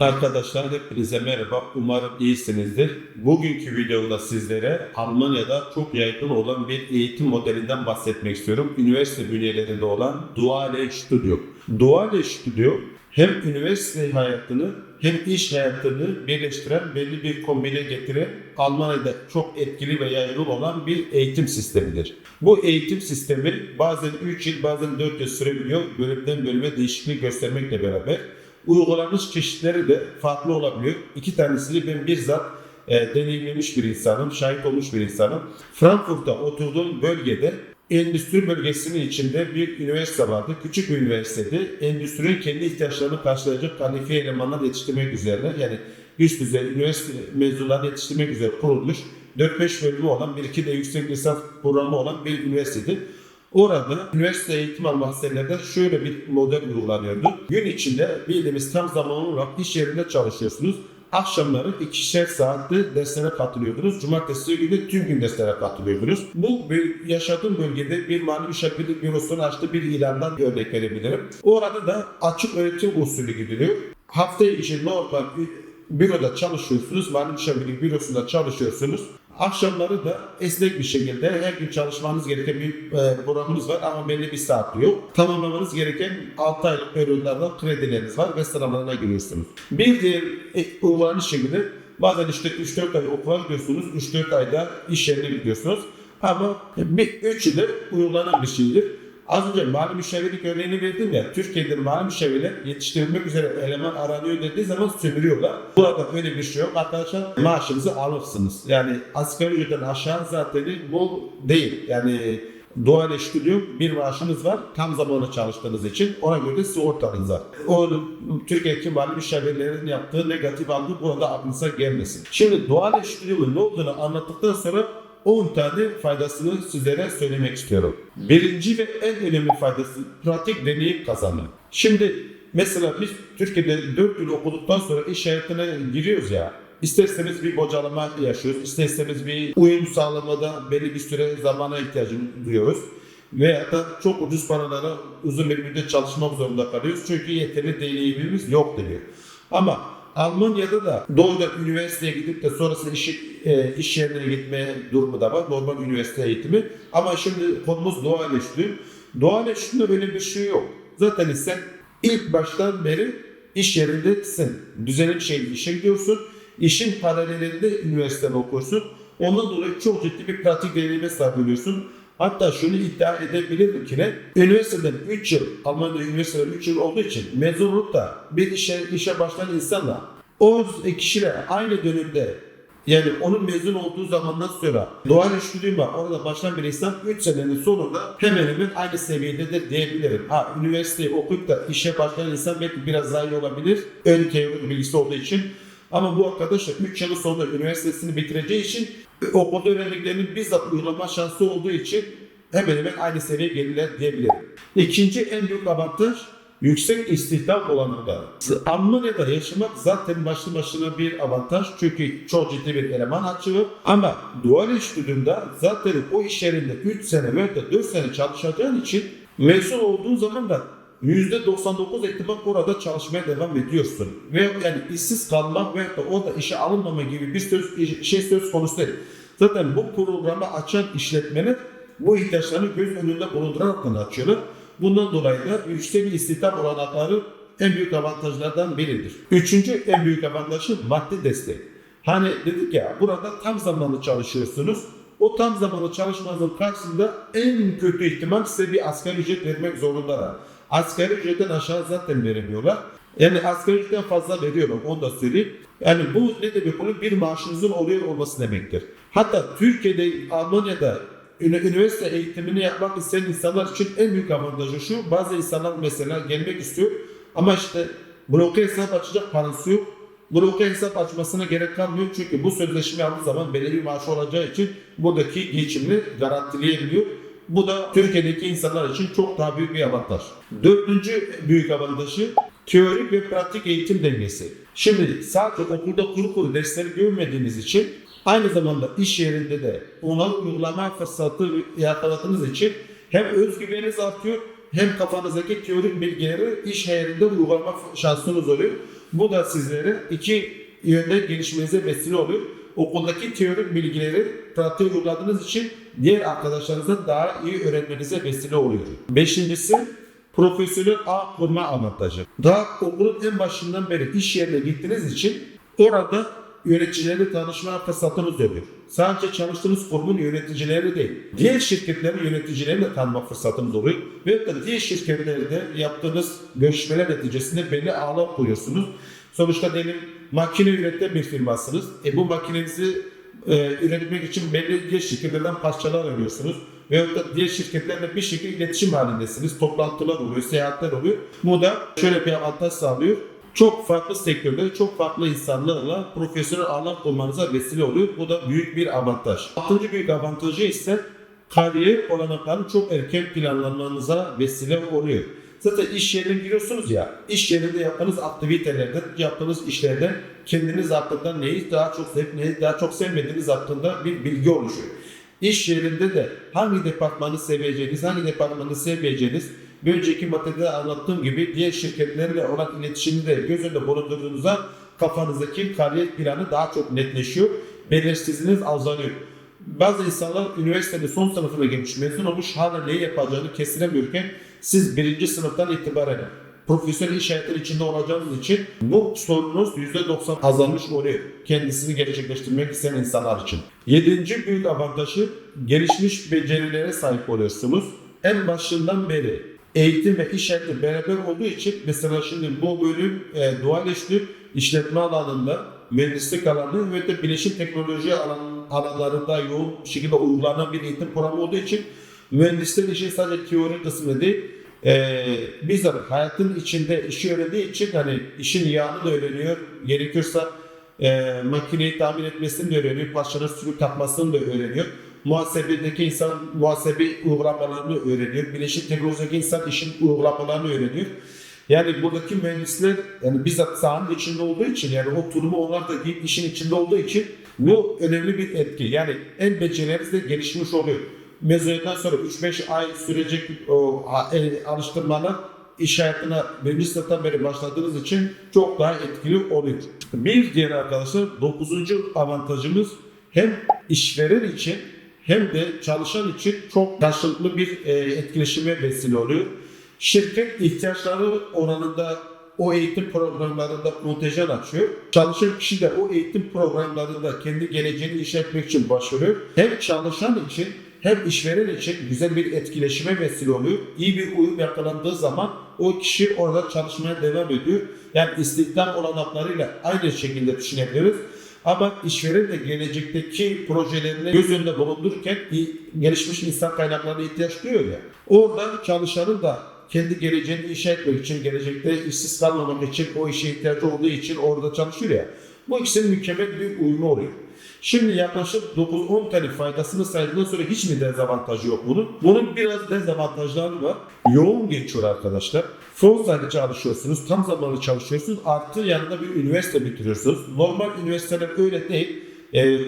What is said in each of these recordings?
Arkadaşlar hepinize merhaba. Umarım iyisinizdir. Bugünkü videomda sizlere Almanya'da çok yaygın olan bir eğitim modelinden bahsetmek istiyorum. Üniversite bünyelerinde olan Duale Studio. Duale Studio hem üniversite hayatını hem iş hayatını birleştiren belli bir kombine getiren Almanya'da çok etkili ve yaygın olan bir eğitim sistemidir. Bu eğitim sistemi bazen 3 yıl bazen 4 yıl sürebiliyor. Bölümden bölüme değişiklik göstermekle beraber uygulanmış çeşitleri de farklı olabiliyor. İki tanesini ben bizzat e, deneyimlemiş bir insanım, şahit olmuş bir insanım. Frankfurt'ta oturduğum bölgede endüstri bölgesinin içinde bir üniversite vardı. Küçük bir üniversitede endüstrinin kendi ihtiyaçlarını karşılayacak kalifiye elemanlar yetiştirmek üzerine yani üst düzey üniversite mezunlarını yetiştirmek üzere kurulmuş 4-5 bölümü olan bir iki de yüksek lisans programı olan bir üniversitedi. Orada üniversite eğitim alma hastanelerde şöyle bir model uygulanıyordu. Gün içinde bildiğimiz tam zamanlı olarak iş yerinde çalışıyorsunuz. Akşamları ikişer saatte derslere katılıyordunuz. Cumartesi günü tüm gün derslere katılıyordunuz. Bu yaşadığım bölgede bir mali müşavirlik bürosunun açtığı bir ilandan bir örnek verebilirim. Orada da açık öğretim usulü gidiliyor. Hafta içi normal bir büroda çalışıyorsunuz. Mali müşavirlik bürosunda çalışıyorsunuz. Akşamları da esnek bir şekilde her gün çalışmanız gereken bir e, programınız var ama belli bir saat yok. Tamamlamanız gereken 6 aylık periyotlarda kredileriniz var ve sınavlarına giriyorsunuz. Bir diğer e, uygulanış şekilde bazen işte 3-4 ay okula gidiyorsunuz, 3-4 ayda iş yerine gidiyorsunuz. Ama bir üçü de uygulanan bir şeydir. Az önce mali müşavirlik örneğini verdim ya, Türkiye'de mali müşavirler yetiştirilmek üzere eleman aranıyor dediği zaman sömürüyorlar. Burada öyle bir şey yok. Arkadaşlar maaşınızı alırsınız. Yani asgari ücretten aşağı zaten bu değil. Yani doğal eşgüdüm bir maaşınız var tam zamanlı çalıştığınız için ona göre de sigortanız var. O Türkiye'deki mali müşavirlerin yaptığı negatif algı burada aklınıza gelmesin. Şimdi doğal eşgüdümün ne olduğunu anlattıktan sonra 10 tane faydasını sizlere söylemek istiyorum. Birinci ve en önemli faydası pratik deneyim kazanmak. Şimdi mesela biz Türkiye'de 4 yıl okuduktan sonra iş hayatına giriyoruz ya. İsterseniz bir bocalama yaşıyoruz, isterseniz bir uyum sağlamada belli bir süre zamana ihtiyacımız duyuyoruz. Veya da çok ucuz paralara uzun bir müddet çalışmak zorunda kalıyoruz. Çünkü yeterli deneyimimiz yok deniyor. Ama Almanya'da da doğrudan üniversiteye gidip de sonrasında iş, e, iş yerine gitme durumu da var. Normal üniversite eğitimi. Ama şimdi konumuz doğal eşitliği. Doğal eşitliğinde böyle bir şey yok. Zaten sen ilk baştan beri iş yerindesin. Düzenli bir şekilde işe gidiyorsun. İşin paralelinde üniversitede okursun. Ondan dolayı çok ciddi bir pratik deneyime sahip oluyorsun. Hatta şunu iddia edebilirim ki ne? Üniversiteden 3 yıl, Almanya'da üniversiteden 3 yıl olduğu için mezunlukta bir işe, işe başlayan insanla o kişiyle aynı dönemde yani onun mezun olduğu zamandan sonra doğal eşgüdüm var. Orada başlayan bir insan 3 senenin sonunda hemen hemen aynı seviyededir diyebilirim. Ha üniversiteyi okuyup da işe başlayan insan belki biraz daha iyi olabilir. Ön teori bilgisi olduğu için. Ama bu arkadaş da 3 yılın sonunda üniversitesini bitireceği için okulda öğrendiklerinin bizzat uygulama şansı olduğu için hemen hemen aynı seviyeye gelirler diyebilirim. İkinci en büyük avantaj yüksek istihdam olanında. Almanya'da yaşamak zaten başlı başına bir avantaj çünkü çok ciddi bir eleman açığı ama dual iş güdümde zaten o iş yerinde 3 sene veya da 4 sene çalışacağın için mezun olduğun zaman da %99 ihtimal orada çalışmaya devam ediyorsun. Ve yani işsiz kalmak ve da orada işe alınmama gibi bir söz, şey söz konusu değil. Zaten bu programı açan işletmeler bu ihtiyaçlarını göz önünde bulundurarak açıyorlar. Bundan dolayı da yüksek bir istihdam olanakları en büyük avantajlardan biridir. Üçüncü en büyük avantajı maddi destek. Hani dedik ya burada tam zamanlı çalışıyorsunuz. O tam zamanlı çalışmanızın karşısında en kötü ihtimal size bir asgari ücret vermek zorundalar. Asgari ücretten aşağı zaten veremiyorlar. Yani asgari ücretten fazla veriyorlar onu da söyleyeyim. Yani bu ne demek oluyor? Bir maaşınızın oluyor olması demektir. Hatta Türkiye'de, Almanya'da üniversite eğitimini yapmak isteyen insanlar için en büyük avantajı şu. Bazı insanlar mesela gelmek istiyor ama işte bloke hesap açacak parası yok. Bloke hesap açmasına gerek kalmıyor çünkü bu sözleşme yaptığı zaman belirli bir maaşı olacağı için buradaki geçimini garantileyebiliyor. Bu da Türkiye'deki insanlar için çok daha büyük bir avantaj. Dördüncü büyük avantajı teorik ve pratik eğitim dengesi. Şimdi sadece okulda kuru kuru dersleri görmediğiniz için aynı zamanda iş yerinde de onları uygulama fırsatı yakaladığınız için hem özgüveniniz artıyor hem kafanızdaki teorik bilgileri iş yerinde uygulama şansınız oluyor. Bu da sizlere iki yönde gelişmenize vesile oluyor. Okuldaki teorik bilgileri pratiğe uyguladığınız için diğer arkadaşlarınızdan daha iyi öğrenmenize vesile oluyor. Beşincisi profesyonel ağ kurma avantajı. Daha okulun en başından beri iş yerine gittiğiniz için orada yöneticilerle tanışma fırsatınız oluyor. Sadece çalıştığınız kurumun yöneticileri değil, diğer şirketlerin yöneticileriyle tanıma fırsatınız oluyor. Ve diğer şirketlerde yaptığınız görüşmeler neticesinde belli ağlar kuruyorsunuz. Sonuçta diyelim makine üreten bir firmasınız. E bu makinenizi e, üretmek için belli diğer şirketlerden parçalar arıyorsunuz. Veyahut da diğer şirketlerle bir şekilde iletişim halindesiniz. Toplantılar oluyor, seyahatler oluyor. Bu da şöyle bir avantaj sağlıyor. Çok farklı sektörde, çok farklı insanlarla profesyonel alan kurmanıza vesile oluyor. Bu da büyük bir avantaj. Altıncı büyük avantajı ise kariyer olanaklarını çok erken planlamanıza vesile oluyor. Zaten iş yerine giriyorsunuz ya, iş yerinde yaptığınız aktivitelerden, yaptığınız işlerden kendiniz hakkında neyi daha çok sevip neyi daha çok sevmediğiniz hakkında bir bilgi oluşuyor. İş yerinde de hangi departmanı seveceğiniz, hangi departmanı sevmeyeceğiniz, bir önceki maddede anlattığım gibi diğer şirketlerle olan iletişimi de göz önünde bulundurduğunuzda kafanızdaki kariyer planı daha çok netleşiyor. Belirsizliğiniz azalıyor. Bazı insanlar üniversitenin son sınıfına gelmiş, mezun olmuş, hala neyi yapacağını kestiremiyorken siz birinci sınıftan itibaren profesyonel iş hayatının içinde olacağınız için bu sorununuz %90 azalmış oluyor. Kendisini gerçekleştirmek isteyen insanlar için. Yedinci büyük avantajı gelişmiş becerilere sahip oluyorsunuz. En başından beri eğitim ve iş hayatı beraber olduğu için mesela şimdi bu bölüm e, dual işletme alanında mühendislik alanı ve de bilişim teknoloji alan, alanlarında yoğun bir şekilde uygulanan bir eğitim programı olduğu için mühendislerin işi sadece teori kısmı değil e, bizzat hayatın içinde işi öğrendiği için hani işin yağını da öğreniyor. Gerekiyorsa e, makineyi tamir etmesini de öğreniyor. Parçanın sürüp takmasını da öğreniyor. Muhasebedeki insan muhasebe uygulamalarını öğreniyor. Bilişim teknolojideki insan işin uygulamalarını öğreniyor. Yani buradaki mühendisler yani bizzat sahanın içinde olduğu için yani o turumu onlar da giyip işin içinde olduğu için bu önemli bir etki. Yani el becerileriniz de gelişmiş oluyor. Mezuniyetten sonra 3-5 ay sürecek o alıştırmalar iş hayatına birinci sınıftan beri başladığınız için çok daha etkili oluyor. Bir diğer arkadaşlar 9. avantajımız hem işveren için hem de çalışan için çok karşılıklı bir e, etkileşime vesile oluyor. Şirket ihtiyaçları oranında o eğitim programlarında kontenjan açıyor. Çalışan kişi de o eğitim programlarında kendi geleceğini inşa etmek için başvuruyor. Hem çalışan için hem işveren için güzel bir etkileşime vesile oluyor. İyi bir uyum yakalandığı zaman o kişi orada çalışmaya devam ediyor. Yani istihdam olanaklarıyla aynı şekilde düşünebiliriz. Ama işveren de gelecekteki projelerini göz önünde bulundururken gelişmiş insan kaynaklarına ihtiyaç duyuyor ya. Orada çalışanın da kendi geleceğini inşa etmek için, gelecekte işsiz kalmamak için, o işe ihtiyacı olduğu için orada çalışıyor ya. Bu ikisinin mükemmel bir uyumu oluyor. Şimdi yaklaşık 9-10 tane faydasını saydıktan sonra hiç mi dezavantajı yok bunun? Bunun biraz dezavantajları var. Yoğun geçiyor arkadaşlar. Full time çalışıyorsunuz, tam zamanlı çalışıyorsunuz. Artı yanında bir üniversite bitiriyorsunuz. Normal üniversiteler öyle değil. Ee,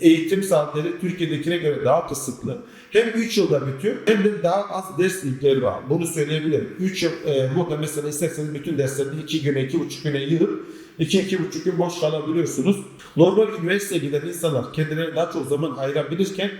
eğitim saatleri Türkiye'dekine göre daha kısıtlı. Hem 3 yılda bitiyor hem de daha az ders linkleri var. Bunu söyleyebilirim. 3 yıl e, burada mesela isterseniz bütün derslerini 2 güne, 2,5 güne yığıp 2-2,5 gün boş kalabiliyorsunuz. Normal üniversiteye giden insanlar kendilerine daha çok zaman ayırabilirken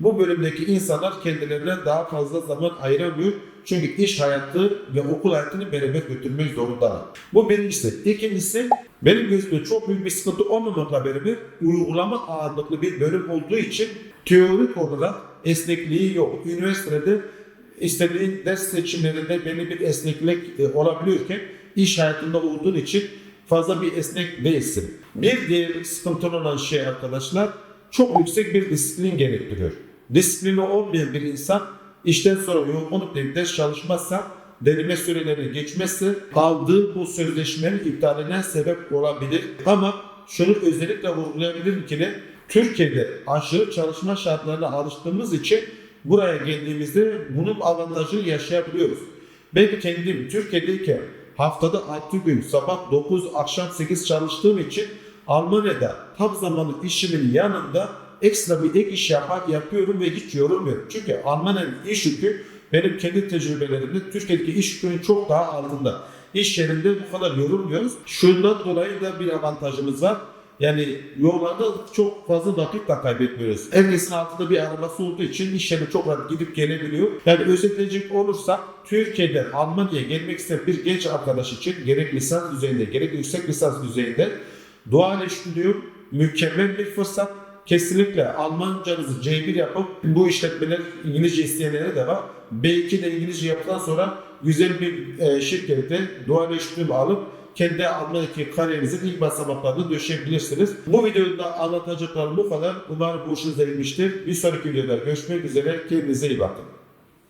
bu bölümdeki insanlar kendilerine daha fazla zaman ayıramıyor. Çünkü iş hayatı ve okul hayatını beraber götürmek zorundalar. Bu birincisi. İkincisi benim gözümde çok büyük bir sıkıntı olmamakla beraber uygulama ağırlıklı bir bölüm olduğu için teorik olarak esnekliği yok. Üniversitede istediğin ders seçimlerinde belli bir esneklik e, olabiliyorken iş hayatında olduğun için fazla bir esnek değilsin. Bir diğer sıkıntılı olan şey arkadaşlar çok yüksek bir disiplin gerektiriyor. Disiplini olmayan bir insan işten sonra yoğunluk ders çalışmazsa deneme süreleri geçmezse aldığı bu sözleşmenin iptaline sebep olabilir. Ama şunu özellikle vurgulayabilirim ki? Türkiye'de aşırı çalışma şartlarına alıştığımız için buraya geldiğimizde bunun avantajını yaşayabiliyoruz. Ben kendim Türkiye'deyken haftada 6 gün sabah 9 akşam 8 çalıştığım için Almanya'da tam zamanlı işimin yanında ekstra bir ek iş yapar, yapıyorum ve hiç yorulmuyorum. Çünkü Almanya'nın iş yükü benim kendi tecrübelerimde Türkiye'deki iş yükünün çok daha altında. iş yerinde bu kadar yorulmuyoruz. Şundan dolayı da bir avantajımız var. Yani yollarda çok fazla dakika da kaybetmiyoruz. Herkesin altında bir arabası olduğu için iş yerine çok rahat gidip gelebiliyor. Yani özetleyecek olursak Türkiye'den Almanya'ya gelmek isteyen bir genç arkadaş için gerek lisans düzeyinde gerek yüksek lisans düzeyinde Doğal Eşgüdüğü mükemmel bir fırsat. Kesinlikle Almancanızı C1 yapıp bu işletmeler İngilizce isteyenlere de var. B2 de İngilizce yaptıktan sonra güzel bir e, şirkette doğal eşgüdüm alıp kendi Almanya'daki kariyerinizin ilk basamaklarını döşeyebilirsiniz. Bu videoda anlatacaklarım bu kadar. Umarım bu hoşunuza gitmiştir. Bir sonraki videoda görüşmek üzere. Kendinize iyi bakın.